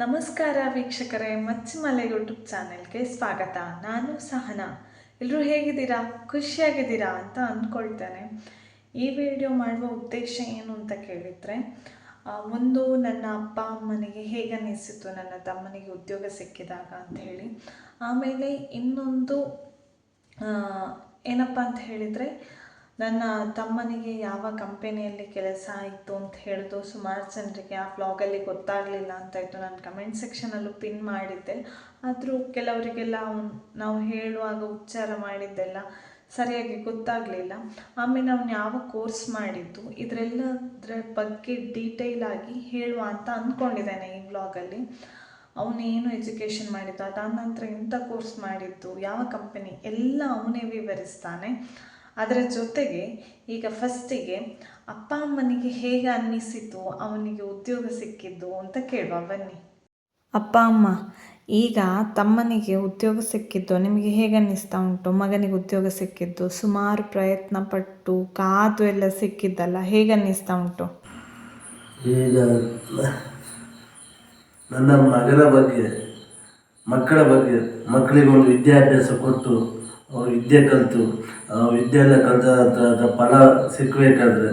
ನಮಸ್ಕಾರ ವೀಕ್ಷಕರೇ ಮಚ್ಚಿಮಲೆ ಯೂಟ್ಯೂಬ್ ಚಾನೆಲ್ಗೆ ಸ್ವಾಗತ. ನಾನು ಸಹನಾ. ಎಲ್ಲರೂ ಹೇಗಿದ್ದೀರಾ? ಖುಷಿಯಾಗಿದ್ದೀರಾ ಅಂತ ಅಂದ್ಕೊಳ್ತೇನೆ. ಈ ವಿಡಿಯೋ ಮಾಡುವ ಉದ್ದೇಶ ಏನು ಅಂತ ಕೇಳಿದರೆ ಒಂದು ನನ್ನ ಅಪ್ಪ ಅಮ್ಮನಿಗೆ ಹೇಗೆ ಅನ್ನಿಸಿತು ನನ್ನ ತಮ್ಮನಿಗೆ ಉದ್ಯೋಗ ಸಿಕ್ಕಿದಾಗ ಅಂತ ಹೇಳಿ. ಆಮೇಲೆ ಇನ್ನೊಂದು ಏನಪ್ಪ ಅಂತ ಹೇಳಿದರೆ ನನ್ನ ತಮ್ಮನಿಗೆ ಯಾವ ಕಂಪೆನಿಯಲ್ಲಿ ಕೆಲಸ ಆಯಿತು ಅಂತ ಹೇಳಿದ್ರು. ಸುಮಾರು ಜನರಿಗೆ ಆ ವ್ಲಾಗಲ್ಲಿ ಗೊತ್ತಾಗಲಿಲ್ಲ ಅಂತ ಇತ್ತು. ನಾನು ಕಮೆಂಟ್ ಸೆಕ್ಷನಲ್ಲೂ ಪಿನ್ ಮಾಡಿದ್ದೆ. ಆದರೂ ಕೆಲವರಿಗೆಲ್ಲ ನಾವು ಹೇಳುವಾಗ ಉಚ್ಚಾರ ಮಾಡಿದ್ದೆಲ್ಲ ಸರಿಯಾಗಿ ಗೊತ್ತಾಗಲಿಲ್ಲ. ಆಮೇಲೆ ಅವನು ಯಾವ ಕೋರ್ಸ್ ಮಾಡಿದ್ದು, ಇದರೆಲ್ಲದರ ಬಗ್ಗೆ ಡೀಟೇಲ್ ಆಗಿ ಹೇಳುವ ಅಂತ ಅಂದ್ಕೊಂಡಿದ್ದೇನೆ ಈ ವ್ಲಾಗಲ್ಲಿ ಅವನು ಏನು ಎಜುಕೇಷನ್ ಮಾಡಿದ್ದು, ಅದಾದ ನಂತರ ಎಂಥ ಕೋರ್ಸ್ ಮಾಡಿದ್ದು, ಯಾವ ಕಂಪನಿ ಎಲ್ಲ ಅವನೇ ವಿವರಿಸ್ತಾನೆ. ಅದರ ಜೊತೆಗೆ ಈಗ ಫಸ್ಟಿಗೆ ಅಪ್ಪ ಅಮ್ಮನಿಗೆ ಹೇಗೆ ಅನ್ನಿಸಿತು ಅವನಿಗೆ ಉದ್ಯೋಗ ಸಿಕ್ಕಿದ್ದು ಅಂತ ಕೇಳುವ ಬನ್ನಿ. ಅಪ್ಪ ಅಮ್ಮ ಈಗ ತಮ್ಮನಿಗೆ ಉದ್ಯೋಗ ಸಿಕ್ಕಿದ್ದು ನಿಮಗೆ ಹೇಗೆ ಅನ್ನಿಸ್ತಾ ಉಂಟು? ಮಗನಿಗೆ ಉದ್ಯೋಗ ಸಿಕ್ಕಿದ್ದು ಸುಮಾರು ಪ್ರಯತ್ನ ಪಟ್ಟು ಕಾದು ಎಲ್ಲ ಸಿಕ್ಕಿದ್ದಲ್ಲ ಹೇಗೆ ಅನ್ನಿಸ್ತಾ ಉಂಟು? ಈಗ ನನ್ನ ಮಗನ ಬಗ್ಗೆ ಮಕ್ಕಳ ಬಗ್ಗೆ ಮಕ್ಕಳಿಗೆ ಒಂದು ವಿದ್ಯಾಭ್ಯಾಸ ಕೊಟ್ಟು ವಿದ್ಯೆ ಕಲಿತು ವಿದ್ಯೆ ಎಲ್ಲ ಕಲಿತ ಫಲ ಸಿಕ್ಕಬೇಕಾದ್ರೆ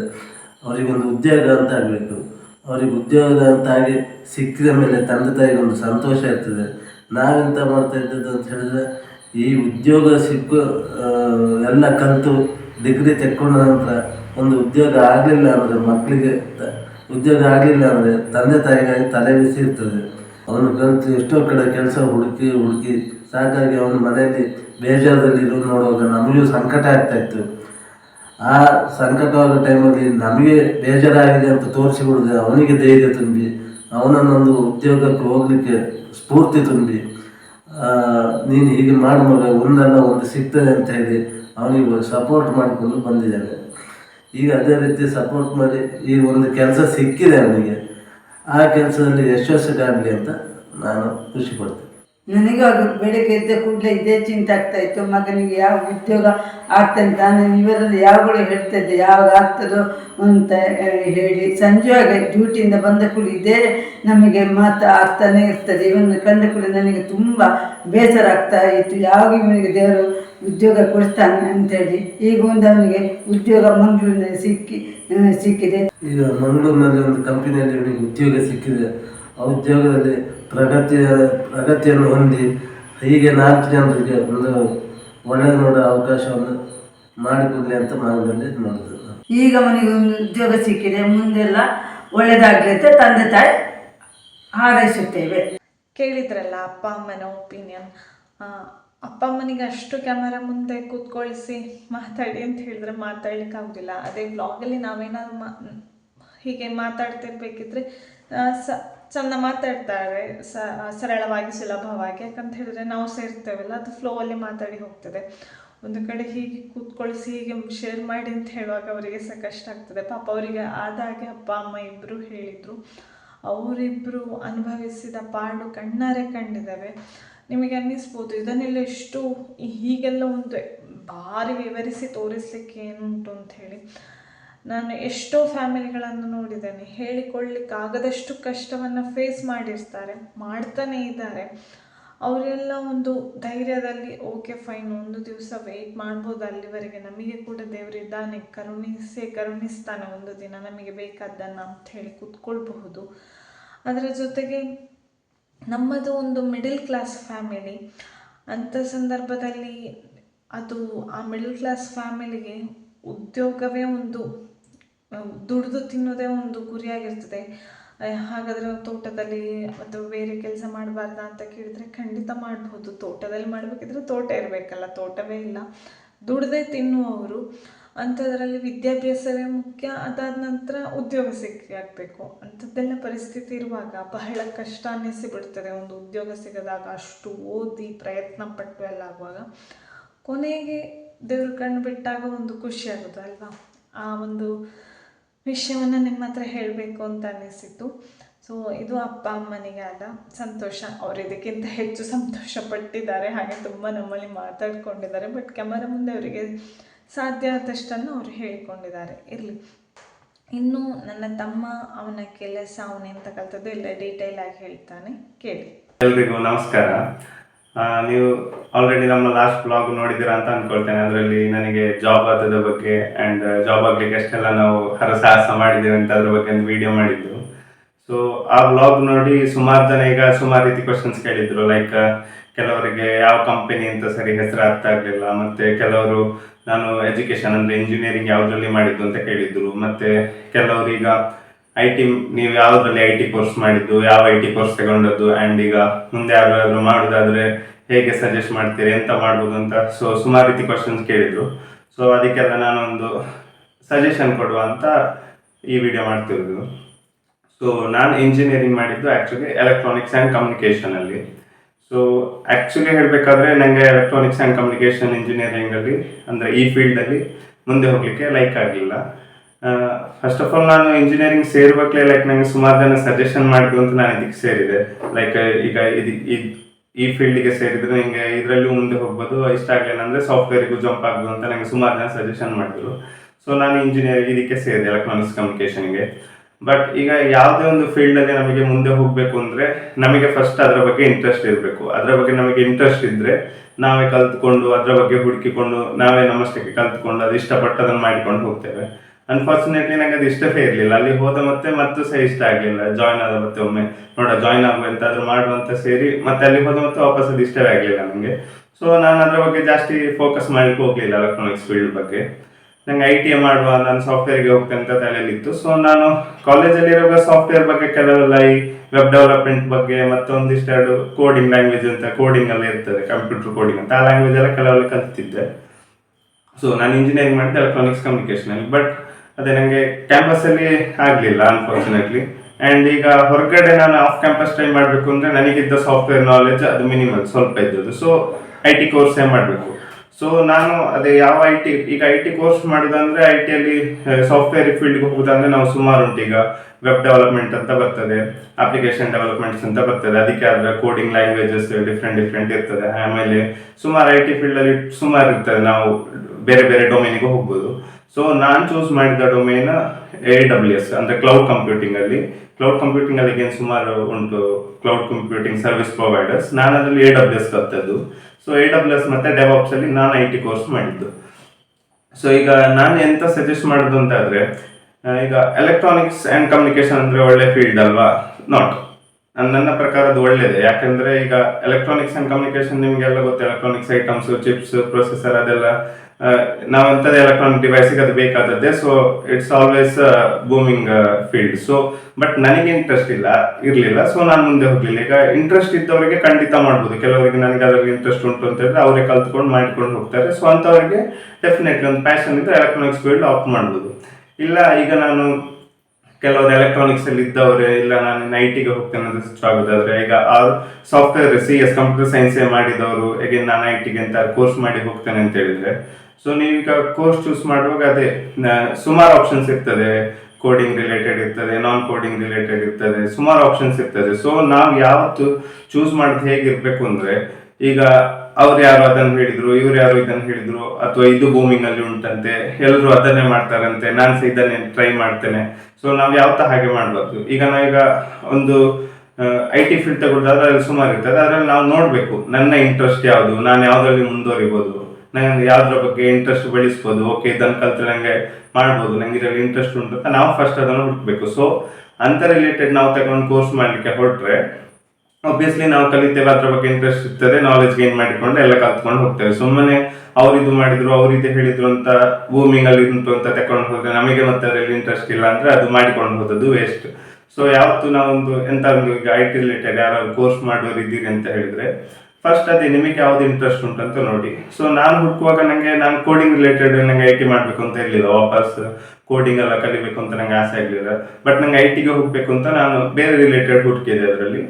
ಅವರಿಗೊಂದು ಉದ್ಯೋಗ ಅಂತ ಆಗಬೇಕು. ಅವ್ರಿಗೆ ಉದ್ಯೋಗ ಅಂತ ಆಗಿ ಸಿಕ್ಕಿದ ಮೇಲೆ ತಂದೆ ತಾಯಿಗೆ ಒಂದು ಸಂತೋಷ ಇರ್ತದೆ. ನಾವೆಂತ ಮಾಡ್ತಾ ಇದ್ದದ್ದು ಅಂತ ಹೇಳಿದ್ರೆ, ಈ ಉದ್ಯೋಗ ಸಿಕ್ಕು ಎಲ್ಲ ಕಲಿತು ಡಿಗ್ರಿ ತೆಕ್ಕೊಂಡ ನಂತರ ಒಂದು ಉದ್ಯೋಗ ಆಗಲಿಲ್ಲ ಅಂದರೆ ಮಕ್ಕಳಿಗೆ ಉದ್ಯೋಗ ಆಗಲಿಲ್ಲ ಅಂದರೆ ತಂದೆ ತಾಯಿಗಾಗಿ ತಲೆ ಬಿಸಿ ಇರ್ತದೆ ಅವನು ಕಲಿತು ಎಷ್ಟೋ ಕಡೆ ಕೆಲಸ ಹುಡುಕಿ ಹುಡುಕಿ, ಸಾಕಾಗಿ ಅವನ ಮನೆಯಲ್ಲಿ ಬೇಜಾರದಲ್ಲಿ ಇರೋದು ನೋಡುವಾಗ ನಮಗೂ ಸಂಕಟ ಆಗ್ತಾ ಇತ್ತು. ಆ ಸಂಕಟವಾದ ಟೈಮಲ್ಲಿ ನಮಗೆ ಬೇಜಾರಾಗಿದೆ ಅಂತ ತೋರಿಸಿಬಿಡದೆ ಅವನಿಗೆ ಧೈರ್ಯ ತುಂಬಿ, ಅವನನ್ನೊಂದು ಉದ್ಯೋಗಕ್ಕೆ ಹೋಗಲಿಕ್ಕೆ ಸ್ಫೂರ್ತಿ ತುಂಬಿ ನೀನು ಹೀಗೆ ಮಾಡುವಾಗ ಒಂದನ್ನು ಒಂದು ಸಿಗ್ತದೆ ಅಂತ ಹೇಳಿ ಅವನಿಗೆ ಸಪೋರ್ಟ್ ಮಾಡಿಕೊಂಡು ಬಂದಿದ್ದಾನೆ. ಈಗ ಅದೇ ರೀತಿ ಸಪೋರ್ಟ್ ಮಾಡಿ ಈಗ ಒಂದು ಕೆಲಸ ಸಿಕ್ಕಿದೆ ಅವನಿಗೆ. ಆ ಕೆಲಸದಲ್ಲಿ ಯಶಸ್ವಿಗಾಗಲಿ ಅಂತ ನಾನು ಖುಷಿ ಪಡ್ತೇನೆ. ನನಗಾಗ ಬೆಳಗ್ಗೆ ಎದ್ದ ಕೂಡಲೇ ಇದೇ ಚಿಂತೆ ಆಗ್ತಾ ಇತ್ತು. ಮಗನಿಗೆ ಯಾವ ಉದ್ಯೋಗ ಆಗ್ತದೆ ನಾನು ಇವರಲ್ಲಿ ಯಾವಾಗಲೂ ಹೇಳ್ತಾ ಇದ್ದೆ, ಯಾವಾಗ ಆಗ್ತದೋ ಅಂತ ಹೇಳಿ. ಹೇಳಿ ಸಂಜೆಯಾಗ ಡ್ಯೂಟಿಯಿಂದ ಬಂದ ಕೂಡ ಇದೇ ನಮಗೆ ಮಾತು ಆಗ್ತಾನೆ ಇರ್ತದೆ. ಇವನು ಕಂಡ ಕೂಡ ನನಗೆ ತುಂಬ ಬೇಸರ ಆಗ್ತಾ ಇತ್ತು. ಯಾವಾಗ ಇವನಿಗೆ ದೇವರು ಉದ್ಯೋಗ ಕೊಡ್ತಾನೆ ಅಂತೇಳಿ ಈಗ ಒಂದು ಅವನಿಗೆ ಉದ್ಯೋಗ ಮಂಗಳೂರಿನಲ್ಲಿ ಸಿಕ್ಕಿ ಸಿಕ್ಕಿದೆ. ಈಗ ಮಂಗಳೂರಿನಲ್ಲಿ ಒಂದು ಕಂಪನಿಯಲ್ಲಿ ಉದ್ಯೋಗ ಸಿಕ್ಕಿದೆ. ಆ ಉದ್ಯೋಗದಲ್ಲಿ ಪ್ರಗತಿಯ ಪ್ರಗತಿಯನ್ನು ಹೊಂದಿ ಹೀಗೆ ನಾಲ್ಕು ಜನರಿಗೆ ಒಂದು ಒಳ್ಳೆದು ನೋಡೋ ಅವಕಾಶವನ್ನು ಮಾಡಿಕೊಡ್ಲಿ ಅಂತ ಮಾರ್ಗದಲ್ಲಿ ನೋಡಿದ್ರು. ಈಗ ಅವನಿಗೆ ಒಂದು ಉದ್ಯೋಗ ಸಿಕ್ಕಿದೆ ಮುಂದೆಲ್ಲ ಒಳ್ಳೆಯದಾಗಲಿ ಅಂತ ತಂದೆ ತಾಯಿ ಹಾರೈಸುತ್ತೇವೆ. ಕೇಳಿದ್ರಲ್ಲ ಅಪ್ಪ ಅಮ್ಮನ ಒಪಿನಿಯನ್ ಅಪ್ಪ ಅಮ್ಮನಿಗೆ ಅಷ್ಟು ಕ್ಯಾಮರಾ ಮುಂದೆ ಕೂತ್ಕೊಳಿಸಿ ಮಾತಾಡಿ ಅಂತ ಹೇಳಿದ್ರೆ ಮಾತಾಡ್ಲಿಕ್ಕಾಗೋದಿಲ್ಲ. ಅದೇ ಬ್ಲಾಗಲ್ಲಿ ನಾವೇನಾದ್ರು ಮಾ ಹೀಗೆ ಮಾತಾಡ್ತಿರ್ಬೇಕಿದ್ರೆ ಸ ಚಂದ ಮಾತಾಡ್ತಾರೆ ಸರಳವಾಗಿ, ಸುಲಭವಾಗಿ. ಯಾಕಂತ ಹೇಳಿದ್ರೆ ನಾವು ಸೇರ್ತೇವಲ್ಲ, ಅದು ಫ್ಲೋ ಅಲ್ಲಿ ಮಾತಾಡಿ ಹೋಗ್ತದೆ. ಒಂದು ಕಡೆ ಹೀಗೆ ಕೂತ್ಕೊಳಿಸಿ, ಹೀಗೆ ಶೇರ್ ಮಾಡಿ ಅಂತ ಹೇಳುವಾಗ ಅವರಿಗೆ ಸಹ ಕಷ್ಟ ಆಗ್ತದೆ. ಪಾಪ ಅವರಿಗೆ ಆದಾಗೆ ಅಪ್ಪ, ಅಮ್ಮ ಇಬ್ಬರು ಹೇಳಿದರು. ಅವರಿಬ್ಬರು ಅನುಭವಿಸಿದ ಪಾಡು ಕಣ್ಣಾರೆ ಕಂಡಿದ್ದಾವೆ. ನಿಮಗೆ ಅನ್ನಿಸ್ಬೋದು, ಇದನ್ನೆಲ್ಲ ಎಷ್ಟು ಹೀಗೆಲ್ಲ ಒಂದು ಭಾರಿ ವಿವರಿಸಿ ತೋರಿಸ್ಲಿಕ್ಕೆ ಏನುಂಟು ಅಂತ ಹೇಳಿ. ನಾನು ಎಷ್ಟೋ ಫ್ಯಾಮಿಲಿಗಳನ್ನು ನೋಡಿದ್ದೇನೆ. ಹೇಳಿಕೊಳ್ಳಿಕ್ಕಾಗದಷ್ಟು ಕಷ್ಟವನ್ನು ಫೇಸ್ ಮಾಡಿರ್ತಾರೆ, ಮಾಡ್ತಾನೇ ಇದ್ದಾರೆ. ಅವರೆಲ್ಲ ಒಂದು ಧೈರ್ಯದಲ್ಲಿ ಓಕೆ ಫೈನ್ ಒಂದು ದಿವಸ ವೆಯ್ಟ್ ಮಾಡ್ಬೋದು ಅಲ್ಲಿವರೆಗೆ. ನಮಗೆ ಕೂಡ ದೇವರಿದ್ದಾನೆ ಕರುಣಿಸೇ ಕರುಣಿಸ್ತಾನೆ ಒಂದು ದಿನ. ನಮಗೆ ಬೇಕಾದ್ದನ್ನು ಅಂತ ಹೇಳಿ ಕೂತ್ಕೊಳ್ಬಹುದು. ಅದರ ಜೊತೆಗೆ ನಮ್ಮದು ಒಂದು ಮಿಡಲ್ ಕ್ಲಾಸ್ ಫ್ಯಾಮಿಲಿ ಅಂಥ ಸಂದರ್ಭದಲ್ಲಿ ಅದು ಆ ಮಿಡಲ್ ಕ್ಲಾಸ್ ಫ್ಯಾಮಿಲಿಗೆ ಉದ್ಯೋಗವೇ ಒಂದು ದುಡಿದು ತಿನ್ನೋದೇ ಒಂದು ಗುರಿಯಾಗಿರ್ತದೆ. ಹಾಗಾದರೆ ತೋಟದಲ್ಲಿ ಅಥವಾ ಬೇರೆ ಕೆಲಸ ಮಾಡಬಾರ್ದ ಅಂತ ಕೇಳಿದರೆ ಖಂಡಿತ ಮಾಡ್ಬೋದು. ತೋಟದಲ್ಲಿ ಮಾಡಬೇಕಿದ್ರೆ ತೋಟ ಇರಬೇಕಲ್ಲ, ತೋಟವೇ ಇಲ್ಲ. ದುಡ್ದೇ ತಿನ್ನುವವರು. ಅಂಥದ್ರಲ್ಲಿ ವಿದ್ಯಾಭ್ಯಾಸವೇ ಮುಖ್ಯ, ಅದಾದ ನಂತರ ಉದ್ಯೋಗ ಸಿಕ್ಕಾಗಬೇಕು ಅಂಥದ್ದೆಲ್ಲ ಪರಿಸ್ಥಿತಿ ಇರುವಾಗ ಬಹಳ ಕಷ್ಟ ಅನ್ನಿಸಿಬಿಡ್ತದೆ ಒಂದು ಉದ್ಯೋಗ ಸಿಗದಾಗ ಅಷ್ಟು ಓದಿ ಪ್ರಯತ್ನ ಪಟ್ಟು ಎಲ್ಲ ಆಗುವಾಗ ಕೊನೆಗೆ ದೇವ್ರ ಕಣ್ಣು ಬಿಟ್ಟಾಗ ಒಂದು ಖುಷಿ ಆಗೋದು ಅಲ್ವಾ? ಆ ಒಂದು ವಿಷಯವನ್ನು ನಿಮ್ಮ ಹತ್ರ ಹೇಳಬೇಕು ಅಂತ ಅನ್ನಿಸಿತ್ತು. ಸೊ ಇದು ಅಪ್ಪ ಅಮ್ಮನಿಗೆ ಆದ ಸಂತೋಷ. ಅವರು ಇದಕ್ಕಿಂತ ಹೆಚ್ಚು ಸಂತೋಷ ಪಟ್ಟಿದ್ದಾರೆ ಹಾಗೆ ತುಂಬ ನಮ್ಮಲ್ಲಿ ಮಾತಾಡ್ಕೊಂಡಿದ್ದಾರೆ. ಬಟ್ ಕ್ಯಾಮರಾ ಮುಂದೆ ಅವರಿಗೆ ಸಾಧ್ಯ ಆದಷ್ಟನ್ನು ಅವರು ಹೇಳಿಕೊಂಡಿದ್ದಾರೆ. ಇರಲಿ. ಇನ್ನು ನನ್ನ ತಮ್ಮ ಅವನ ಕೆಲಸ ಅವನೇನು ಕಲ್ತದ್ದು ಎಲ್ಲ ಡೀಟೇಲ್ ಆಗಿ ಹೇಳ್ತಾನೆ. ಕೇಳಿ. ಎಲ್ರಿಗೂ ನಮಸ್ಕಾರ. ನೀವು ಆಲ್ರೆಡಿ ನಮ್ಮ ಲಾಸ್ಟ್ ಬ್ಲಾಗ್ ನೋಡಿದ್ದೀರಾ ಅಂತ ಅಂದ್ಕೊಳ್ತೇನೆ ಅದರಲ್ಲಿ ನನಗೆ ಜಾಬ್ ಆದದ ಬಗ್ಗೆ ಅಂಡ್ ಜಾಬ್ ಆಗ್ಲಿಕ್ಕೆ ಅಷ್ಟೆಲ್ಲ ನಾವು ಹರಸಾಹಸ ಮಾಡಿದ್ದೇವೆ ಅಂತ ಅದ್ರ ಬಗ್ಗೆ ಒಂದು ವಿಡಿಯೋ ಮಾಡಿದ್ದು. ಸೊ ಆ ಬ್ಲಾಗ್ ನೋಡಿ ಸುಮಾರು ಜನ ಈಗ ಸುಮಾರು ರೀತಿ ಕ್ವಶನ್ಸ್ ಕೇಳಿದ್ರು. ಲೈಕ್ ಕೆಲವರಿಗೆ ಯಾವ ಕಂಪನಿ ಅಂತ ಸರಿ ಹೆಸರು ಅರ್ಥ ಆಗಲಿಲ್ಲ. ಮತ್ತೆ ಕೆಲವರು ನಾನು ಎಜುಕೇಶನ್ ಅಂದರೆ ಇಂಜಿನಿಯರಿಂಗ್ ಯಾವುದರಲ್ಲಿ ಮಾಡಿದ್ದು ಅಂತ ಕೇಳಿದ್ರು. ಮತ್ತೆ ಕೆಲವರು ಈಗ ಐ ಟಿ ನೀವು ಯಾವುದ್ರಲ್ಲಿ ಐ ಟಿ ಕೋರ್ಸ್ ಮಾಡಿದ್ದು, ಯಾವ ಐ ಟಿ ಕೋರ್ಸ್ ತಗೊಂಡದ್ದು ಆ್ಯಂಡ್ ಈಗ ಮುಂದೆ ಯಾರಾದರೂ ಮಾಡೋದಾದ್ರೆ ಹೇಗೆ ಸಜೆಸ್ಟ್ ಮಾಡ್ತೀರಿ, ಎಂತ ಮಾಡ್ಬೋದು ಅಂತ ಸೊ ಸುಮಾರು ರೀತಿ ಕ್ವಶನ್ಸ್ ಕೇಳಿದ್ರು. ಸೊ ಅದಕ್ಕೆಲ್ಲ ನಾನೊಂದು ಸಜೆಷನ್ ಕೊಡುವ ಅಂತ ಈ ವಿಡಿಯೋ ಮಾಡ್ತಿರೋದು. ಸೊ ನಾನು ಇಂಜಿನಿಯರಿಂಗ್ ಮಾಡಿದ್ದು ಆ್ಯಕ್ಚುಲಿ ಎಲೆಕ್ಟ್ರಾನಿಕ್ಸ್ ಆ್ಯಂಡ್ ಕಮ್ಯುನಿಕೇಷನಲ್ಲಿ ಸೊ ಆ್ಯಕ್ಚುಲಿ ಹೇಳಬೇಕಾದ್ರೆ ನನಗೆ ಎಲೆಕ್ಟ್ರಾನಿಕ್ಸ್ ಆ್ಯಂಡ್ ಕಮ್ಯುನಿಕೇಷನ್ ಇಂಜಿನಿಯರಿಂಗಲ್ಲಿ ಅಂದರೆ ಈ ಫೀಲ್ಡಲ್ಲಿ ಮುಂದೆ ಹೋಗಲಿಕ್ಕೆ ಲೈಕ್ ಆಗಲಿಲ್ಲ. ಫಸ್ಟ್ ಆಫ್ ಆಲ್ ನಾನು ಇಂಜಿನಿಯರಿಂಗ್ ಸೇರ್ಬೇಕಲೇ ಲೈಕ್ ನನಗೆ ಸುಮಾರು ಜನ ಸಜೆಷನ್ ಮಾಡಿದ್ರು ಅಂತ ನಾನು ಇದಕ್ಕೆ ಸೇರಿದೆ. ಲೈಕ್ ಈಗ ಇದು ಈ ಫೀಲ್ಡಿಗೆ ಸೇರಿದ್ರೆ ನಿಮಗೆ ಇದರಲ್ಲೂ ಮುಂದೆ ಹೋಗ್ಬೋದು. ಇಷ್ಟ ಆಗಲಿಲ್ಲ ಅಂದರೆ ಸಾಫ್ಟ್ವೇರಿಗೂ ಜಂಪ್ ಆಗ್ಬೋದು ಅಂತ ನನಗೆ ಸುಮಾರು ಜನ ಸಜೆಷನ್ ಮಾಡಿದ್ರು. ಸೊ ನಾನು ಇಂಜಿನಿಯರಿಂಗ್ ಇದಕ್ಕೆ ಸೇರಿದೆ ಎಲೆಕ್ಟ್ರಾನಿಕ್ಸ್ ಕಮ್ಯುನಿಕೇಷನ್ಗೆ ಬಟ್ ಈಗ ಯಾವುದೇ ಒಂದು ಫೀಲ್ಡಲ್ಲಿ ನಮಗೆ ಮುಂದೆ ಹೋಗಬೇಕು ಅಂದರೆ ನಮಗೆ ಫಸ್ಟ್ ಅದರ ಬಗ್ಗೆ ಇಂಟ್ರೆಸ್ಟ್ ಇರಬೇಕು. ಅದರ ಬಗ್ಗೆ ನಮಗೆ ಇಂಟ್ರೆಸ್ಟ್ ಇದ್ದರೆ ನಾವೇ ಕಲ್ತ್ಕೊಂಡು, ಅದರ ಬಗ್ಗೆ ಹುಡುಕಿಕೊಂಡು ನಾವೇ ನಮ್ಮಷ್ಟಕ್ಕೆ ಕಲ್ತ್ಕೊಂಡು ಅದು ಇಷ್ಟಪಟ್ಟು ಅದನ್ನು ಮಾಡಿಕೊಂಡು ಹೋಗ್ತೇವೆ. ಅನ್ಫಾರ್ಚುನೇಟ್ಲಿ ನಂಗೆ ಅದು ಇಷ್ಟವೇ ಇರಲಿಲ್ಲ. ಅಲ್ಲಿ ಹೋದ ಮತ್ತೆ ಮತ್ತೆ ಸಹ ಇಷ್ಟ ಆಗಲಿಲ್ಲ. ಜಾಯ್ನ್ ಆದ ಮತ್ತೆ ಒಮ್ಮೆ. ನೋಡ ಜಾಯ್ನ್ ಆಗುವ ಎಂತಾದ್ರೂ ಮಾಡುವಂತ ಸೇರಿ ಮತ್ತೆ ಅಲ್ಲಿ ಹೋದ ಮತ್ತೆ ವಾಪಸ್ ಅದು ಇಷ್ಟವೇ ಆಗಲಿಲ್ಲ ನನಗೆ ಸೊ ನಾನು ಅದರ ಬಗ್ಗೆ ಜಾಸ್ತಿ ಫೋಕಸ್ ಮಾಡ್ಲಿಕ್ಕೆ ಹೋಗಲಿಲ್ಲ ಎಲೆಕ್ಟ್ರಾನಿಕ್ಸ್ ಫೀಲ್ಡ್ ಬಗ್ಗೆ. ನಂಗೆ ಐ ಟಿ ಎ ಮಾಡುವ, ನಾನು ಸಾಫ್ಟ್ವೇರ್ಗೆ ಹೋಗ್ತೇನೆ ಅಂತ ತಲೆಯಲ್ಲಿತ್ತು. ಸೊ ನಾನು ಕಾಲೇಜಲ್ಲಿರುವಾಗ ಸಾಫ್ಟ್ವೇರ್ ಬಗ್ಗೆ ಕೆಲವೆಲ್ಲ ಈ ವೆಬ್ ಡೆವಲಪ್ಮೆಂಟ್ ಬಗ್ಗೆ ಮತ್ತೊಂದಿಷ್ಟೆರಡು ಕೋಡಿಂಗ್ ಲ್ಯಾಂಗ್ವೇಜ್ ಅಂತ ಕೋಡಿಂಗ್ ಎಲ್ಲ ಇರ್ತದೆ ಕಂಪ್ಯೂಟರ್ ಕೋಡಿಂಗ್ ಅಂತ ಆ ಲ್ಯಾಂಗ್ವೇಜ್ ಎಲ್ಲ ಕೆಲವೆಲ್ಲ ಕಲ್ತಿದ್ದೆ. ಸೊ ನಾನು ಇಂಜಿನಿಯರಿಂಗ್ ಮಾಡಿದೆ ಎಲೆಕ್ಟ್ರಾನಿಕ್ಸ್ ಕಮ್ಯುನಿಕೇಷನಲ್ಲಿ ಬಟ್ ಅದೇ ನನಗೆ ಕ್ಯಾಂಪಸಲ್ಲಿ ಆಗಲಿಲ್ಲ ಅನ್ಫಾರ್ಚುನೇಟ್ಲಿ ಆ್ಯಂಡ್ ಈಗ ಹೊರಗಡೆ ನಾನು ಆಫ್ ಕ್ಯಾಂಪಸ್ ಟ್ರೈ ಮಾಡಬೇಕು ಅಂದರೆ ನನಗಿದ್ದ ಸಾಫ್ಟ್ವೇರ್ ನಾಲೆಜ್ ಅದು ಮಿನಿಮಮ್ ಸ್ವಲ್ಪ ಇದ್ದದ್ದು. ಸೊ ಐ ಟಿ ಕೋರ್ಸೇ ಮಾಡಬೇಕು? ಸೊ ನಾನು ಅದೇ ಯಾವ ಐ ಟಿ ಈಗ ಐ ಟಿ ಕೋರ್ಸ್ ಮಾಡೋದಂದ್ರೆ ಐ ಟಿಯಲ್ಲಿ ಸಾಫ್ಟ್ವೇರ್ ಫೀಲ್ಡ್ಗೆ ಹೋಗೋದಂದ್ರೆ ನಾವು ಸುಮಾರು ಉಂಟು ಈಗ ವೆಬ್ ಡೆವಲಪ್ಮೆಂಟ್ ಅಂತ ಬರ್ತದೆ ಅಪ್ಲಿಕೇಶನ್ ಡೆವಲಪ್ಮೆಂಟ್ಸ್ ಅಂತ ಬರ್ತದೆ. ಅದಕ್ಕೆ ಆದ್ರೆ ಕೋಡಿಂಗ್ ಲ್ಯಾಂಗ್ವೇಜಸ್ ಡಿಫ್ರೆಂಟ್ ಡಿಫ್ರೆಂಟ್ ಇರ್ತದೆ. ಆಮೇಲೆ ಸುಮಾರು ಐ ಟಿ ಫೀಲ್ಡಲ್ಲಿ ಸುಮಾರು ಇರ್ತದೆ. ನಾವು ಬೇರೆ ಬೇರೆ ಡೊಮೈನಿಗೆ ಹೋಗ್ಬೋದು. ಸೊ ನಾನು ಚೂಸ್ ಮಾಡಿದ ಡೊಮೇನ್ ಎ ಡಬ್ಲ್ಯೂ ಎಸ್ ಅಂದರೆ ಕ್ಲೌಡ್ ಕಂಪ್ಯೂಟಿಂಗ್ ಅಲ್ಲಿ. ಕ್ಲೌಡ್ ಕಂಪ್ಯೂಟಿಂಗ್ ಅಲ್ಲಿ ಏನು ಸುಮಾರು ಉಂಟು ಕ್ಲೌಡ್ ಕಂಪ್ಯೂಟಿಂಗ್ ಸರ್ವಿಸ್ ಪ್ರೊವೈಡರ್ಸ್ ನಾನು ಅದರಲ್ಲಿ ಎ ಡಬ್ಲ್ಯೂ ಎಸ್ ಕಲ್ತದ್ದು. ಸೊ ಎ ಡಬ್ಲ್ಯೂ ಎಸ್ ಮತ್ತೆ ಡೆವಾಪ್ಸಲ್ಲಿ ನಾನು ಐ ಟಿ ಕೋರ್ಸ್ ಮಾಡಿದ್ದು. ಸೊ ಈಗ ನಾನು ಎಂತ ಸಜೆಸ್ಟ್ ಮಾಡೋದು ಅಂತ ಆದ್ರೆ ಈಗ ಎಲೆಕ್ಟ್ರಾನಿಕ್ಸ್ ಅಂಡ್ ಕಮ್ಯುನಿಕೇಷನ್ ಅಂದ್ರೆ ಒಳ್ಳೆ ಫೀಲ್ಡ್ ಅಲ್ವಾ? ನಾಟ್ ನನ್ನ ಪ್ರಕಾರ ಅದು ಒಳ್ಳೇದೇ. ಯಾಕಂದ್ರೆ ಈಗ ಎಲೆಕ್ಟ್ರಾನಿಕ್ಸ್ ಅಂಡ್ ಕಮ್ಯುನಿಕೇಶನ್ ನಿಮಗೆಲ್ಲ ಗೊತ್ತು ಎಲೆಕ್ಟ್ರಾನಿಕ್ಸ್ ಐಟಮ್ಸ್ ಚಿಪ್ಸ್ ಪ್ರೊಸೆಸರ್ ಅದೆಲ್ಲ. ನಾವಂತದೇ ಎಲೆಕ್ಟ್ರಾನಿಕ್ ಡಿವೈಸಿಗೆ ಅದು ಬೇಕಾದದ್ದೇ so it's always booming field so but ನನಗೆ ಇಂಟ್ರೆಸ್ಟ್ ಇಲ್ಲ, ಇರಲಿಲ್ಲ. ಸೊ ನಾನು ಮುಂದೆ ಹೋಗಲಿಲ್ಲ. ಈಗ ಇಂಟ್ರೆಸ್ಟ್ ಇದ್ದವರಿಗೆ ಖಂಡಿತ ಮಾಡ್ಬೋದು. ಕೆಲವರಿಗೆ ನನಗೆ ಅದರಲ್ಲಿ ಇಂಟ್ರೆಸ್ಟ್ ಉಂಟು ಅಂತ ಹೇಳಿದ್ರೆ ಅವರೇ ಕಲ್ತ್ಕೊಂಡು ಮಾಡಿಕೊಂಡು ಹೋಗ್ತಾರೆ. ಸೊ ಅಂಥವರಿಗೆ ಡೆಫಿನೆಟ್ಲಿ ಒಂದು ಪ್ಯಾಷನ್ ಇದ್ದರೆ ಎಲೆಕ್ಟ್ರಾನಿಕ್ಸ್ ಫೀಲ್ಡ್ ಆಫ್ ಮಾಡ್ಬೋದು. ಇಲ್ಲ, ಈಗ ನಾನು ಕೆಲವರು ಎಲೆಕ್ಟ್ರಾನಿಕ್ಸ್ ಅಲ್ಲಿ ಇದ್ದವರೇ, ಇಲ್ಲ ನಾನು ನೈಟಿಗೆ ಟಿಗೆ ಹೋಗ್ತೇನೆ ಅಂತ ಸ್ವಿಚ್ ಆಗೋದಾದ್ರೆ ಈಗ ಆ software C S computer science ಮಾಡಿದವರು ಹೇಗೆ ನಾನು ಐಟಿಗೆ ಟಿಗೆ ಅಂತ ಕೋರ್ಸ್ ಮಾಡಿ ಹೋಗ್ತೇನೆ ಅಂತ ಹೇಳಿದ್ರೆ ಸೊ ನೀವೀಗ ಕೋರ್ಸ್ ಚೂಸ್ ಮಾಡುವಾಗ ಅದೇ ಸುಮಾರು ಆಪ್ಷನ್ಸ್ ಇರ್ತದೆ. ಕೋಡಿಂಗ್ ರಿಲೇಟೆಡ್ ಇರ್ತದೆ ನಾನ್ ಕೋಡಿಂಗ್ ರಿಲೇಟೆಡ್ ಇರ್ತದೆ, ಸುಮಾರು ಆಪ್ಷನ್ಸ್ ಇರ್ತದೆ. ಸೊ ನಾವು ಯಾವತ್ತು ಚೂಸ್ ಮಾಡೋದು ಹೇಗಿರ್ಬೇಕು ಅಂದ್ರೆ, ಈಗ ಅವ್ರು ಯಾರು ಅದನ್ನು ಹೇಳಿದ್ರು, ಇವ್ರು ಯಾರು ಇದನ್ನು ಹೇಳಿದ್ರು, ಅಥವಾ ಇದು ಬೂಮಿಂಗ್ ಅಲ್ಲಿ ಉಂಟಂತೆ ಎಲ್ಲರೂ ಅದನ್ನೇ ಮಾಡ್ತಾರಂತೆ, ನಾನು ಸಹ ಇದನ್ನೇ ಟ್ರೈ ಮಾಡ್ತೇನೆ. ಸೊ ನಾವು ಯಾವತ್ತ ಹಾಗೆ ಮಾಡಬಾರ್ದು. ಈಗ ನಾವೀಗ ಒಂದು ಐ ಟಿ ಫೀಲ್ಡ್ ತಗೊಂಡ್ರೆ ಅದ್ರಲ್ಲಿ ಸುಮಾರು ಇರ್ತದೆ. ಅದ್ರಲ್ಲಿ ನಾವು ನೋಡಬೇಕು, ನನ್ನ ಇಂಟ್ರೆಸ್ಟ್ ಯಾವುದು, ನಾನು ಯಾವ್ದ್ರಲ್ಲಿ ಮುಂದುವರಿಬೋದು. ನಂಗೆ ಯಾವ್ದ್ರ ಬಗ್ಗೆ ಇಂಟ್ರೆಸ್ಟ್ ಬೆಳೆಸ್ಬೋದು? ಓಕೆ ಇದನ್ನು ಕಲ್ತ್ರೆ ನಂಗೆ ಮಾಡ್ಬೋದು. ನಂಗೆ ಇದರಲ್ಲಿ ಇಂಟ್ರೆಸ್ಟ್ ಉಂಟು ಅಂತ ನಾವು ಫಸ್ಟ್ ಅದನ್ನು ಹುಡುಕ್ಬೇಕು. ಸೊ ಅಂತ ರಿಲೇಟೆಡ್ ನಾವು ತಗೊಂಡು ಕೋರ್ಸ್ ಮಾಡ್ಲಿಕ್ಕೆ ಹೊರಟ್ರೆ ಒಬ್ವಿಯಸ್ಲಿ ನಾವು ಕಲಿತೇವೆ, ಅದ್ರ ಬಗ್ಗೆ ಇಂಟ್ರೆಸ್ಟ್ ಇರ್ತದೆ ನಾಲೆಜ್ ಗೇನ್ ಮಾಡಿಕೊಂಡು ಎಲ್ಲ ಕಲ್ತ್ಕೊಂಡು ಹೋಗ್ತೇವೆ. ಸುಮ್ಮನೆ ಅವ್ರು ಇದು ಮಾಡಿದ್ರು, ಅವ್ರು ಇದು ಹೇಳಿದ್ರು ಅಂತ ಭೂಮಿಂಗ್ ಅಲ್ಲಿ ಉಂಟು ಅಂತ ತಕೊಂಡು ಹೋದ್ರೆ ನಮಗೆ ಮತ್ತೆ ಅದರಲ್ಲಿ ಇಂಟ್ರೆಸ್ಟ್ ಇಲ್ಲ ಅಂದ್ರೆ ಅದು ಮಾಡಿಕೊಂಡು ಹೋದದ್ದು ವೇಸ್ಟ್ ಸೊ ಯಾವತ್ತು ನಾವೊಂದು ಎಂತ ಒಂದು ಈಗ ಐ ಟಿ ರಿಲೇಟೆಡ್ ಯಾರಾದ್ರು ಕೋರ್ಸ್ ಮಾಡೋರು ಇದ್ದೀರಿ ಅಂತ ಹೇಳಿದ್ರೆ ಫಸ್ಟ್ ಅದೇ ನಿಮಗೆ ಯಾವ್ದು ಇಂಟ್ರೆಸ್ಟ್ ಉಂಟಂತ ನೋಡಿ. ಸೊ ನಾನು ಹುಡುಕುವಾಗ ನನಗೆ ನಾನು ಕೋಡಿಂಗ್ ರಿಲೇಟೆಡ್ ನಂಗೆ ಐ ಟಿ ಮಾಡಬೇಕು ಅಂತ ಇರಲಿಲ್ಲ. ವಾಪಸ್ ಕೋಡಿಂಗ್ ಎಲ್ಲ ಕಲಿಬೇಕು ಅಂತ ನಂಗೆ ಆಸೆ ಆಗಲಿಲ್ಲ. ಬಟ್ ನಂಗೆ ಐ ಟಿಗೆ ಹೋಗ್ಬೇಕು ಅಂತ ನಾನು ಬೇರೆ ರಿಲೇಟೆಡ್ ಹುಡುಕಿದೆ ಅದರಲ್ಲಿ.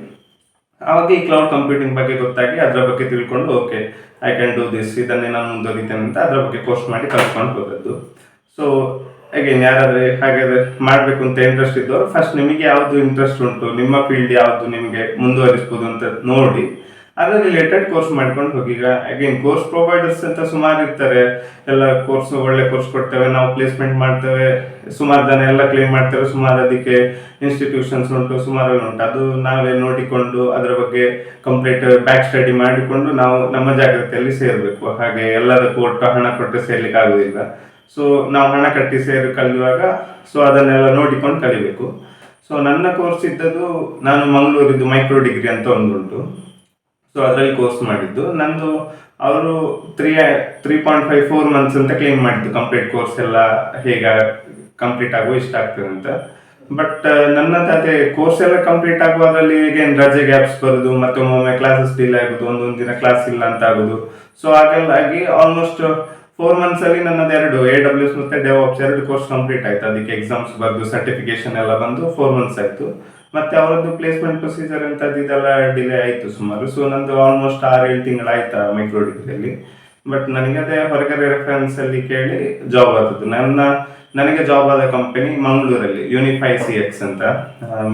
ಆವಾಗ ಈ ಕ್ಲೌಡ್ ಕಂಪ್ಯೂಟಿಂಗ್ ಬಗ್ಗೆ ಗೊತ್ತಾಗಿ ಅದರ ಬಗ್ಗೆ ತಿಳ್ಕೊಂಡು okay I can do this ಇದನ್ನೇ ನಾನು ಮುಂದುವರಿತೇನೆ ಅಂತ ಅದರ ಬಗ್ಗೆ ಕೋರ್ಸ್ ಮಾಡಿ ಕಲ್ತ್ಕೊಂಡು ಹೋದದ್ದು. ಸೊ ಅಗೇನ್ ಯಾರಾದ್ರೆ ಹಾಗಾದ್ರೆ ಮಾಡಬೇಕು ಅಂತ ಇಂಟ್ರೆಸ್ಟ್ ಇದ್ದವರು ಫಸ್ಟ್ ನಿಮಗೆ ಯಾವುದು ಇಂಟ್ರೆಸ್ಟ್ ಉಂಟು, ನಿಮ್ಮ ಫೀಲ್ಡ್ ಯಾವುದು ನಿಮಗೆ ಮುಂದುವರಿಸ್ಬೋದು ಅಂತ ನೋಡಿ. ಅದರ ರಿಲೇಟೆಡ್ ಕೋರ್ಸ್ ಮಾಡ್ಕೊಂಡು ಹೋಗಿಗ. ಅಗೇನ್ ಕೋರ್ಸ್ ಪ್ರೊವೈಡರ್ಸ್ ಅಂತ ಸುಮಾರು ಇರ್ತಾರೆ. ಎಲ್ಲ ಕೋರ್ಸ್ ಒಳ್ಳೆ ಕೋರ್ಸ್ ಕೊಡ್ತೇವೆ, ನಾವು ಪ್ಲೇಸ್ಮೆಂಟ್ ಮಾಡ್ತೇವೆ, ಸುಮಾರು ಜನ ಎಲ್ಲ ಕ್ಲೇಮ್ ಮಾಡ್ತೇವೆ, ಸುಮಾರು ಅದಕ್ಕೆ ಇನ್ಸ್ಟಿಟ್ಯೂಷನ್ಸ್ ಉಂಟು, ಸುಮಾರು ಉಂಟು. ಅದು ನಾವೇ ನೋಡಿಕೊಂಡು ಅದರ ಬಗ್ಗೆ ಕಂಪ್ಲೀಟ್ ಬ್ಯಾಕ್ ಸ್ಟಡಿ ಮಾಡಿಕೊಂಡು ನಾವು ನಮ್ಮ ಜಾಗ್ರತೆಯಲ್ಲಿ ಸೇರಬೇಕು. ಹಾಗೆ ಎಲ್ಲದಕ್ಕೂ ಒಟ್ಟು ಹಣ ಕೊಟ್ಟು ಸೇರ್ಲಿಕ್ಕೆ ಆಗುದಿಲ್ಲ. ಸೊ ನಾವು ಹಣ ಕಟ್ಟಿ ಸೇರಿ ಕಲಿಯುವಾಗ ಸೊ ಅದನ್ನೆಲ್ಲ ನೋಡಿಕೊಂಡು ಕಲಿಬೇಕು. ಸೊ ನನ್ನ ಕೋರ್ಸ್ ಇದ್ದದ್ದು ನಾನು ಮಂಗಳೂರಿದ್ದು ಮೈಕ್ರೋ ಡಿಗ್ರಿ ಅಂತ ಒಂದುಂಟು. ಸೊ ಅದರಲ್ಲಿ ಕೋರ್ಸ್ ಮಾಡಿದ್ದು. ನಂದು ಅವರು three three point five four months ಅಂತ ಕ್ಲೇಮ್ ಮಾಡಿದ್ದು. ಕಂಪ್ಲೀಟ್ ಕೋರ್ಸ್ ಎಲ್ಲ ಹೇಗೆ ಕಂಪ್ಲೀಟ್ ಆಗುವ ಇಷ್ಟ ಆಗ್ತದೆ ಅಂತ. ಬಟ್ ನನ್ನದು ಅದೇ ಕೋರ್ಸ್ ಎಲ್ಲ ಕಂಪ್ಲೀಟ್ ಆಗುವ ಅದರಲ್ಲಿ ಏನು ರಜೆ ಗ್ಯಾಪ್ಸ್ ಬರುದು, ಮತ್ತೆ ಒಮ್ಮೊಮ್ಮೆ ಕ್ಲಾಸಸ್ ಡಿಲೇ ಆಗುದು, ಒಂದೊಂದು ದಿನ ಕ್ಲಾಸ್ ಇಲ್ಲ ಅಂತ ಆಗುದು. ಸೊ ಹಾಗೆಲ್ಲ ಆಗಿ ಆಲ್ಮೋಸ್ಟ್ ಫೋರ್ ಮಂತ್ಸ್ ಅಲ್ಲಿ ನನ್ನದು ಎರಡು ಎ ಡಬ್ಲ್ಯೂಸ್ ಮತ್ತೆ ಡೆವಾಪ್ಸ್ ಎರಡು ಕೋರ್ಸ್ ಕಂಪ್ಲೀಟ್ ಆಯ್ತು. ಅದಕ್ಕೆ ಎಕ್ಸಾಮ್ಸ್ ಬರೆದು ಸರ್ಟಿಫಿಕೇಶನ್ ಎಲ್ಲ ಬಂದು ಫೋರ್ ಮಂತ್ಸ್ ಆಯ್ತು. ಮತ್ತೆ ಅವರದ್ದು ಪ್ಲೇಸ್ಮೆಂಟ್ ಪ್ರೊಸೀಜರ್ ಅಂತದ್ದು ಇದೆಲ್ಲ ಡಿಲೇ ಆಯಿತು ಸುಮಾರು. ಸೊ ನಂದು ಆಲ್ಮೋಸ್ಟ್ ಆರು ಏಳು ತಿಂಗಳು ಆಯ್ತಾ ಮೈಕ್ರೋ ಡಿಗ್ರಿಯಲ್ಲಿ ಬಟ್ ನನಗೆ ಅದೇ ಹೊರಗಡೆ ರೆಫರೆನ್ಸ್ ಅಲ್ಲಿ ಕೇಳಿ ಜಾಬ್ ಆದದ್ದು. ನನ್ನ, ನನಗೆ ಜಾಬ್ ಆದ ಕಂಪನಿ ಮಂಗಳೂರಲ್ಲಿ ಯೂನಿಫೈ ಸಿ ಎಕ್ಸ್ ಅಂತ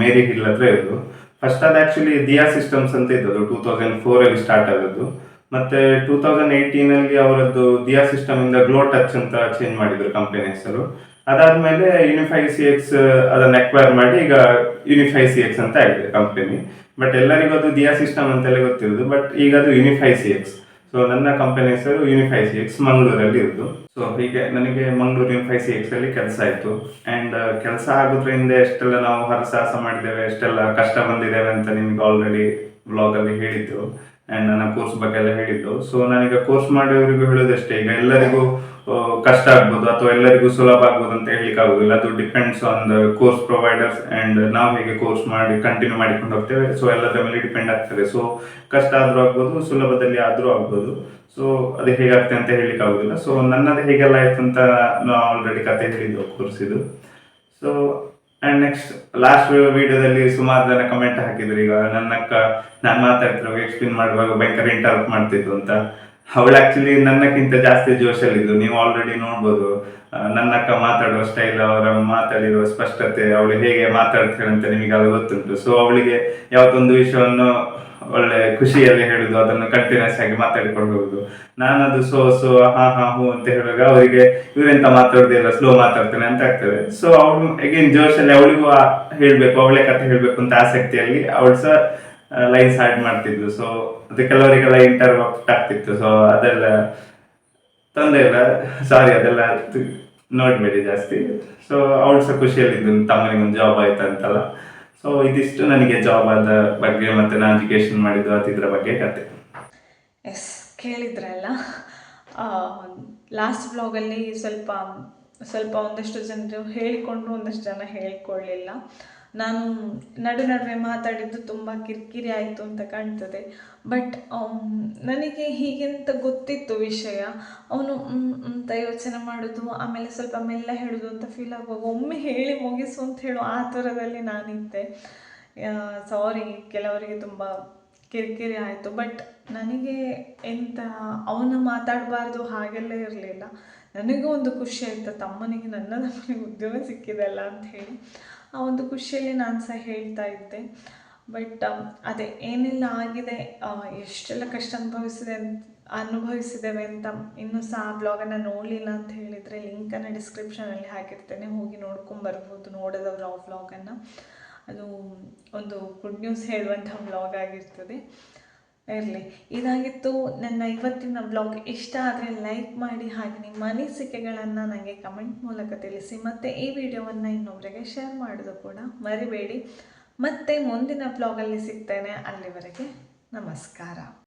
ಮೇರಿ ಹಿಲ್ ಹತ್ರ ಇರೋದು. ಫಸ್ಟ್ ಅದು ಆ್ಯಕ್ಚುಲಿ ದಿಯಾ ಸಿಸ್ಟಮ್ಸ್ ಅಂತ ಇದ್ದದ್ದು ಟೂ ತೌಸಂಡ್ ಫೋರ್ ಅಲ್ಲಿ ಸ್ಟಾರ್ಟ್ ಆದದ್ದು. ಮತ್ತೆ ಟೂ ತೌಸಂಡ್ ಏಯ್ಟೀನ್ ಅಲ್ಲಿ ಅವರದ್ದು ದಿಯಾ ಸಿಸ್ಟಮಿಂದ ಗ್ಲೋ ಟಚ್ ಅಂತ ಚೇಂಜ್ ಮಾಡಿದ್ರು ಕಂಪನಿ ಹೆಸರು. ಅದಾದ್ಮೇಲೆ ಯುನಿಫೈ ಸಿ ಎಕ್ಸ್ ಅದನ್ನ ಅಕ್ವೈರ್ ಮಾಡಿ ಈಗ ಯುನಿಫೈ ಸಿ ಎಕ್ಸ್ ಅಂತ ಆಗಿದೆ ಕಂಪನಿ ಬಟ್ ಎಲ್ಲರಿಗೂ ಅದು ದಿಯಾ ಸಿಸ್ಟಮ್ ಅಂತೆಲ್ಲ ಗೊತ್ತಿರೋದು ಬಟ್ ಈಗ ಅದು ಯುನಿಫೈ ಸಿ ಎಕ್ಸ್ ಸೊ ನನ್ನ ಕಂಪನಿ ಹೆಸರು ಯುನಿಫೈ ಸಿ ಎಕ್ಸ್ ಮಂಗಳೂರಲ್ಲಿ ಇರೋದು. ಸೊ ಹೀಗೆ ನನಗೆ ಮಂಗಳೂರು ಯುನಿಫೈ ಸಿ ಎಕ್ಸ್ ಅಲ್ಲಿ ಕೆಲಸ ಆಯ್ತು. ಅಂಡ್ ಕೆಲಸ ಆಗೋದ್ರಿಂದ ಎಷ್ಟೆಲ್ಲ ನಾವು ಹರಸಾಹಸ ಮಾಡಿದ್ದೇವೆ, ಎಷ್ಟೆಲ್ಲ ಕಷ್ಟ ಬಂದಿದ್ದೇವೆ ಅಂತ ನಿಮ್ಗೆ ಆಲ್ರೆಡಿ ಬ್ಲಾಗ್ ಅಲ್ಲಿ ಹೇಳಿದ್ದು ಅಂಡ್ ನನ್ನ ಕೋರ್ಸ್ ಬಗ್ಗೆ ಎಲ್ಲ ಹೇಳಿದ್ದು. ಸೊ ನಾನೀಗ ಕೋರ್ಸ್ ಮಾಡೋರಿಗೂ ಹೇಳೋದಷ್ಟೇ, ಈಗ ಎಲ್ಲರಿಗೂ ಕಷ್ಟ ಆಗ್ಬೋದು ಅಥವಾ ಎಲ್ಲರಿಗೂ ಸುಲಭ ಆಗ್ಬೋದು ಅಂತ ಹೇಳಲಿಕ್ಕೆ ಆಗೋದಿಲ್ಲ ಅದು depends on the course providers and ನಾವು ಹೇಗೆ ಕೋರ್ಸ್ ಮಾಡಿ ಕಂಟಿನ್ಯೂ ಮಾಡಿಕೊಂಡು ಹೋಗ್ತೇವೆ. ಸೊ ಎಲ್ಲದರ ಮೇಲೆ ಡಿಪೆಂಡ್ ಆಗ್ತದೆ. ಸೊ ಕಷ್ಟ ಆದರೂ ಆಗ್ಬೋದು, ಸುಲಭದಲ್ಲಿ ಆದರೂ ಆಗ್ಬೋದು. ಸೊ ಅದು ಹೇಗಾಗ್ತದೆ ಅಂತ ಹೇಳಲಿಕ್ಕೆ ಆಗೋದಿಲ್ಲ ಸೊ ನನ್ನದು ಹೇಗೆಲ್ಲ ಆಯ್ತು ಅಂತ ನಾವು ಆಲ್ರೆಡಿ ಕತೆ ಹೇಳಿದ್ದು ಕೋರ್ಸ್ ಇದು. ಸೊ ಅಂಡ್ ನೆಕ್ಸ್ಟ್ ಲಾಸ್ಟ್ ವಿಡಿಯೋದಲ್ಲಿ ಸುಮಾರು ಜನ ಕಮೆಂಟ್ ಹಾಕಿದ್ರು. ಈಗ ನನ್ನ ಅಕ್ಕ, ನಾನು ಮಾತಾಡ್ತಿರೋ ಎಕ್ಸ್ಪ್ಲೇನ್ ಮಾಡುವಾಗ ಭಯಂಕರ ಇಂಟರ್ಪ್ಟ್ ಮಾಡ್ತಿತ್ತು ಅಂತ. ಅವಳು ಆಕ್ಚುಲಿ ನನ್ನಕ್ಕಿಂತ ಜಾಸ್ತಿ ಜೋಶಲ್ಲಿದ್ದು. ನೀವು ಆಲ್ರೆಡಿ ನೋಡ್ಬೋದು. ನನ್ನ ಅಕ್ಕ ಮಾತಾಡುವ ಸ್ಟೈಲ್ ಅವರ ಮಾತಾಡಿರುವ ಸ್ಪಷ್ಟತೆ, ಅವಳು ಹೇಗೆ ಮಾತಾಡ್ತಾಳೆ ಅಂತ ನಿಮಗೆ ಅದು ಗೊತ್ತುಂಟು. ಸೊ ಅವಳಿಗೆ ಯಾವತ್ತೊಂದು ವಿಷಯವನ್ನು ಒಳ್ಳೆ ಖುಷಿಯಲ್ಲಿ ಹೇಳುದು, ಅದನ್ನು ಕಂಟಿನ್ಯೂಸ್ ಆಗಿ ಮಾತಾಡಿಕೊಂಡು ಹೋಗುದು. ನಾನದು ಸೋ ಸೋ, ಹಾ ಹಾ, ಹೂ ಅಂತ ಹೇಳುವಾಗ ಅವರಿಗೆ, ಇವರೆಂತ ಮಾತಾಡುದಿಲ್ಲ ಸ್ಲೋ ಮಾತಾಡ್ತಾನೆ ಅಂತ ಆಗ್ತದೆ. ಸೊ ಅವಳು ಅಗೇನ್ ಜೋಶಲ್ಲಿ ಅವಳಿಗೂ ಹೇಳ್ಬೇಕು, ಅವಳೇ ಕತೆ ಹೇಳ್ಬೇಕು ಅಂತ ಆಸಕ್ತಿಯಲ್ಲಿ ಅವಳು ಸಹ ಲೈನ್ಸ್ ಆಡ್ ಮಾಡ್ತಿದ್ರು ಸೊ ಅದು ಕೆಲವರಿಗೆಲ್ಲ ಇಂಟರ್ವಪ್ಟ್ ಆಗ್ತಿತ್ತು. ಸೊ ಅದೆಲ್ಲ ತೊಂದರೆ ಇಲ್ಲ. ಸಾರಿ ಅದೆಲ್ಲ ನೋಡ್ಬೇಡಿ ಜಾಸ್ತಿ. ಸೊ ಅವಳು ಸಹ ಖುಷಿಯಲ್ಲಿದ್ದು, ತಮ್ಮನಿಗೊಂದು ಜಾಬ್ ಆಯ್ತಂತಲ್ಲ ಸೊ ಇದಿಷ್ಟು ನನಗೆ ಜಾಬ್ ಆದ ಬಗ್ಗೆ ಮತ್ತೆ ನಾನು ಎಜುಕೇಶನ್ ಮಾಡಿದ್ದು ಅದಿದ್ರ ಬಗ್ಗೆ ಕತೆ. ಎಸ್ ಕೇಳಿದ್ರಲ್ಲ. ಲಾಸ್ಟ್ ಬ್ಲಾಗಲ್ಲಿ ಸ್ವಲ್ಪ ಸ್ವಲ್ಪ ಒಂದಷ್ಟು ಜನರು ಹೇಳಿಕೊಂಡ್ರು ಒಂದಷ್ಟು ಜನ ಹೇಳ್ಕೊಳ್ಳಿಲ್ಲ ನಾನು ನಡು ನಡುವೆ ಮಾತಾಡಿದ್ದು ತುಂಬ ಕಿರಿಕಿರಿ ಆಯಿತು ಅಂತ ಕಾಣ್ತದೆ. ಬಟ್ ನನಗೆ ಹೀಗೆಂತ ಗೊತ್ತಿತ್ತು ವಿಷಯ. ಅವನು ಅಂತ ಯೋಚನೆ ಮಾಡೋದು, ಆಮೇಲೆ ಸ್ವಲ್ಪ ಮೆಲ್ಲ ಹೇಳೋದು ಅಂತ ಫೀಲ್ ಆಗುವಾಗ ಒಮ್ಮೆ ಹೇಳಿ ಮುಗಿಸು ಅಂತ ಹೇಳೋ, ಆ ಥರದಲ್ಲಿ ನಾನಿದ್ದೆ. ಸಾರಿ ಕೆಲವರಿಗೆ ತುಂಬ ಕಿರಿಕಿರಿ ಆಯಿತು. ಬಟ್ ನನಗೆ ಎಂತ, ಅವನ ಮಾತಾಡಬಾರ್ದು ಹಾಗೆಲ್ಲ ಇರಲಿಲ್ಲ. ನನಗೂ ಒಂದು ಖುಷಿ ಆಯಿತು. ತಮ್ಮನಿಗೆ ನನ್ನ ತಮ್ಮನಿಗೆ ಉದ್ಯೋಗ ಸಿಕ್ಕಿದೆಲ್ಲ ಅಂತ ಹೇಳಿ. ಆ ಒಂದು ಖುಷಿಯಲ್ಲಿ ನಾನು ಸಹ ಹೇಳ್ತಾ ಇದ್ದೆ. ಬಟ್ ಅದೇ ಏನೆಲ್ಲ ಆಗಿದೆ ಎಷ್ಟೆಲ್ಲ ಕಷ್ಟ ಅನುಭವಿಸಿದೆ ಅಂತ, ಅನುಭವಿಸಿದ್ದೇವೆ ಅಂತ ಇನ್ನೂ ಸಹ ಆ ಬ್ಲಾಗನ್ನು ನೋಡಲಿಲ್ಲ ಅಂತ ಹೇಳಿದರೆ ಲಿಂಕನ್ನು ಡಿಸ್ಕ್ರಿಪ್ಷನಲ್ಲಿ ಹಾಕಿರ್ತೇನೆ. ಹೋಗಿ ನೋಡ್ಕೊಂಬರ್ಬೋದು ನೋಡೋದವ್ರು ಆ ವ್ಲಾಗನ್ನು ಅದು ಒಂದು ಗುಡ್ ನ್ಯೂಸ್ ಹೇಳುವಂಥ ವ್ಲಾಗ್ ಆಗಿರ್ತದೆ. ಇರಲಿ. ಇದಾಗಿತ್ತು ನನ್ನ ಇವತ್ತಿನ ಬ್ಲಾಗ್ ಇಷ್ಟ ಆದರೆ ಲೈಕ್ ಮಾಡಿ ಹಾಗೆ ನಿಮ್ಮ ಅನಿಸಿಕೆಗಳನ್ನು ನನಗೆ ಕಮೆಂಟ್ ಮೂಲಕ ತಿಳಿಸಿ. ಮತ್ತು ಈ ವಿಡಿಯೋವನ್ನು ಇನ್ನೊಬ್ಬರಿಗೆ ಶೇರ್ ಮಾಡೋದು ಕೂಡ ಮರಿಬೇಡಿ. ಮತ್ತೆ ಮುಂದಿನ ಬ್ಲಾಗಲ್ಲಿ ಸಿಗ್ತೇನೆ. ಅಲ್ಲಿವರೆಗೆ ನಮಸ್ಕಾರ.